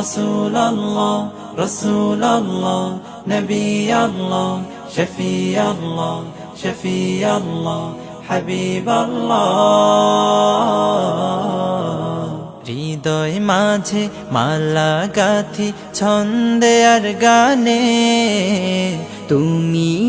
رسول الله رسول الله نبي الله شفي الله شفي الله حبيب الله হৃদয় মাঝে মালা গাথি ছন্দে আর গানে তুমি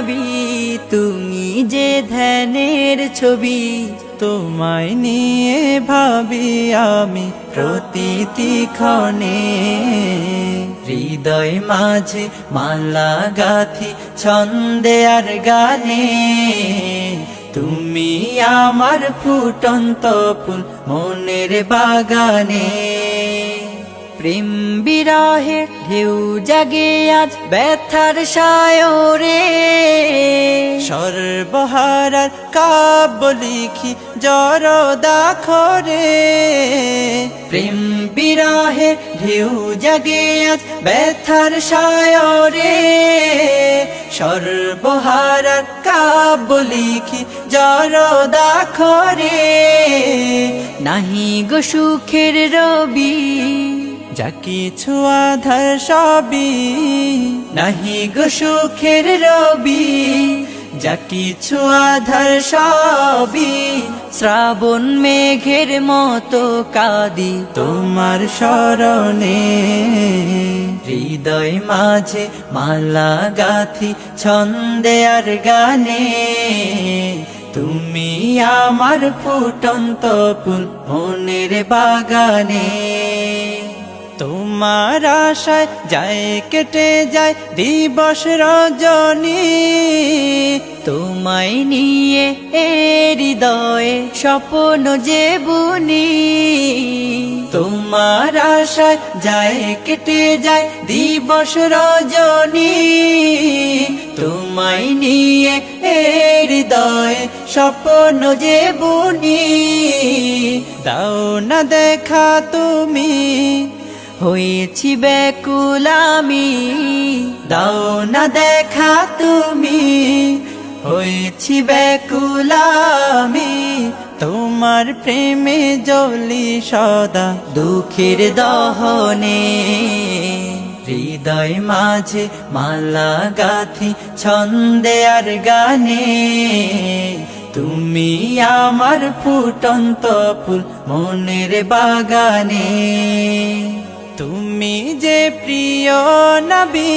নবী তুমি যে ধ্যানের ছবি তোমায় নিয়ে ভাবি আমি প্রতিটি ক্ষণে। হৃদয় মাঝে মালা গাথি, ছন্দে আর গানে। তুমি আমার ফুটন্ত ফুল মনের বাগানে। প্রেম বিরহে ঢেউ জাগে আজ ব্যথার সায়রে। সর্বহারার কাব্য লিখি জর দাখরে প্রেম বিরহে ঢেউ জাগে আজ ব্যথার সায়রে। সর্বহারার কাব্য লিখি জর দাখরে নাহি গো সুখের রবি, যা কিছু আধার সবই। নাহি গো সুখের রবি যা কিছু আধার সবই শ্রাবণ মেঘের মতো কাদি তোমার স্মরণে হৃদয় মাঝে মালা গাথি, ছন্দে আর গানে। তুমি আমার ফুটন্ত ফুল মনের বাগানে। তোমার আশায় যায় কেটে যায় দিবস রজনী। তোমায় নিয়ে এ হৃদয়ে স্বপ্ন যে বুনি। তোমার আশায় যায়, কেটে যায় দিবস রজনী। তোমায় নিয়ে এ হৃদয় স্বপ্ন যে বুনি। দাও না দেখা তুমি, হয়েছি বেকুলামি দাও না দেখা তুমি হয়েছি ব্যাকুলামি তোমার প্রেমে জলি সদা দুঃখের দহনে। হৃদয় মাঝে মালা গাথি ছন্দে আর গানে। তুমি আমার ফুটন্ত ফুল মনের বাগানে। তুমি যে প্রিয় নবী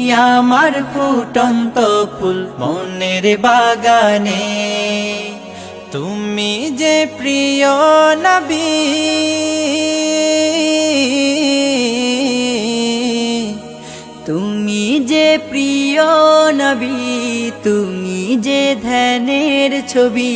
আমার ফুটন্ত ফুল মনের বাগানে। তুমি যে প্রিয় নবী, তুমি যে প্রিয় নবী, তুমি যে ধ্যানের ছবি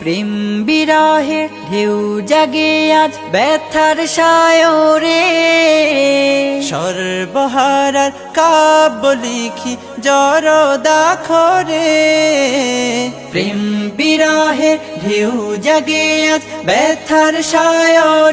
প্রেম বিরহে ঢেউ জাগে আজ ব্যথার সায়রে। সর্বহারার কাব্য লিখি জর দাখরে প্রেম বিরহে ঢেউ জাগে আজ ব্যথার সায়রে।